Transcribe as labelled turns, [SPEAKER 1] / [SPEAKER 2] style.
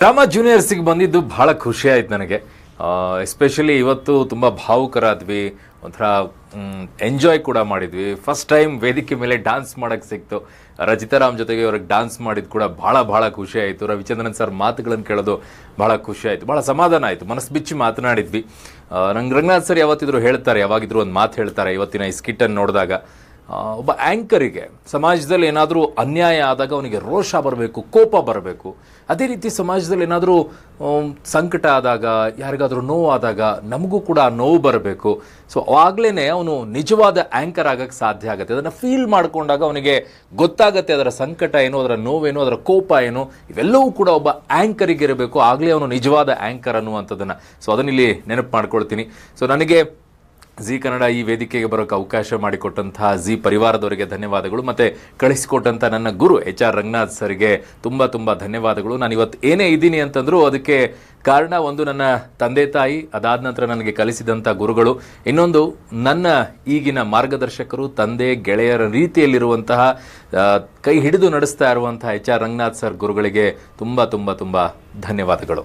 [SPEAKER 1] Drama ಜೂನಿಯರ್ಸಿಗೆ ಬಂದಿದ್ದು ಬಹಳ ಖುಷಿ ಆಯ್ತು ನನಗೆ. ಎಸ್ಪೆಷಲಿ ಇವತ್ತು ತುಂಬ ಭಾವುಕರಾದ್ವಿ, ಒಂಥರ ಎಂಜಾಯ್ ಕೂಡ ಮಾಡಿದ್ವಿ. ಫಸ್ಟ್ ಟೈಮ್ ವೇದಿಕೆ ಮೇಲೆ ಡಾನ್ಸ್ ಮಾಡಕ್ಕೆ ಸಿಕ್ತು. ರಚಿತಾರಾಮ್ ಜೊತೆಗೆ ಅವ್ರಿಗೆ ಡ್ಯಾನ್ಸ್ ಮಾಡಿದ್ ಕೂಡ ಬಹಳ ಬಹಳ ಖುಷಿ ಆಯಿತು. ರವಿಚಂದ್ರನ್ ಸರ್ ಮಾತುಗಳನ್ನು ಕೇಳೋದು ಬಹಳ ಖುಷಿ ಆಯಿತು. ಬಹಳ ಸಮಾಧಾನ ಆಯಿತು. ಮನಸ್ಸು ಬಿಚ್ಚಿ ಮಾತನಾಡಿದ್ವಿ. ನಂಗೆ ರಂಗನಾಥ್ ಸರ್ ಯಾವತ್ತಿದ್ರು ಹೇಳ್ತಾರೆ, ಯಾವಾಗಿದ್ರು ಒಂದು ಮಾತು ಹೇಳ್ತಾರೆ ಇವತ್ತಿನ ಈ ಸ್ಕಿಟ್ಟನ್ನು ನೋಡಿದಾಗ. ಒಬ್ಬ ಆ್ಯಂಕರಿಗೆ ಸಮಾಜದಲ್ಲಿ ಏನಾದರೂ ಅನ್ಯಾಯ ಆದಾಗ ಅವನಿಗೆ ರೋಷ ಬರಬೇಕು, ಕೋಪ ಬರಬೇಕು. ಅದೇ ರೀತಿ ಸಮಾಜದಲ್ಲಿ ಏನಾದರೂ ಸಂಕಟ ಆದಾಗ, ಯಾರಿಗಾದರೂ ನೋವಾದಾಗ ನಮಗೂ ಕೂಡ ನೋವು ಬರಬೇಕು. ಸೊ ಆಗಲೇ ಅವನು ನಿಜವಾದ ಆ್ಯಂಕರ್ ಆಗೋಕ್ಕೆ ಸಾಧ್ಯ ಆಗುತ್ತೆ. ಅದನ್ನು ಫೀಲ್ ಮಾಡಿಕೊಂಡಾಗ ಅವನಿಗೆ ಗೊತ್ತಾಗುತ್ತೆ ಅದರ ಸಂಕಟ ಏನು, ಅದರ ನೋವೇನು ಅದರ ಕೋಪ ಏನು. ಇವೆಲ್ಲವೂ ಕೂಡ ಒಬ್ಬ ಆ್ಯಂಕರಿಗಿರಬೇಕು ಆಗಲೇ ಅವನು ನಿಜವಾದ ಆ್ಯಂಕರ್ ಅನ್ನುವಂಥದ್ದನ್ನು. ಸೊ ಅದನ್ನಿಲ್ಲಿ ನೆನಪು ಮಾಡ್ಕೊಳ್ತೀನಿ. ಸೊ ನನಗೆ ಜಿ ಕನ್ನಡ ಈ ವೇದಿಕೆಗೆ ಬರೋಕೆ ಅವಕಾಶ ಮಾಡಿಕೊಟ್ಟಂತಹ ಜಿ ಪರಿವಾರದವರಿಗೆ ಧನ್ಯವಾದಗಳು. ಮತ್ತೆ ಕಳಿಸಿಕೊಟ್ಟಂಥ ನನ್ನ ಗುರು ಎಚ್ ಆರ್ ರಂಗನಾಥ್ ಸರ್ಗೆ ತುಂಬ ತುಂಬ ಧನ್ಯವಾದಗಳು. ನಾನು ಇವತ್ತು ಏನೇ ಇದ್ದೀನಿ ಅಂತಂದರೂ ಅದಕ್ಕೆ ಕಾರಣ ಒಂದು ನನ್ನ ತಂದೆ ತಾಯಿ, ಅದಾದ ನಂತರ ನನಗೆ ಕಲಿಸಿದಂಥ ಗುರುಗಳು. ಇನ್ನೊಂದು, ನನ್ನ ಈಗಿನ ಮಾರ್ಗದರ್ಶಕರು, ತಂದೆ, ಗೆಳೆಯರ ರೀತಿಯಲ್ಲಿರುವಂತಹ ಕೈ ಹಿಡಿದು ನಡೆಸ್ತಾ ಇರುವಂತಹ ಎಚ್ ಆರ್ ರಂಗನಾಥ್ ಸರ್ ಗುರುಗಳಿಗೆ ತುಂಬ ತುಂಬ ತುಂಬ ಧನ್ಯವಾದಗಳು.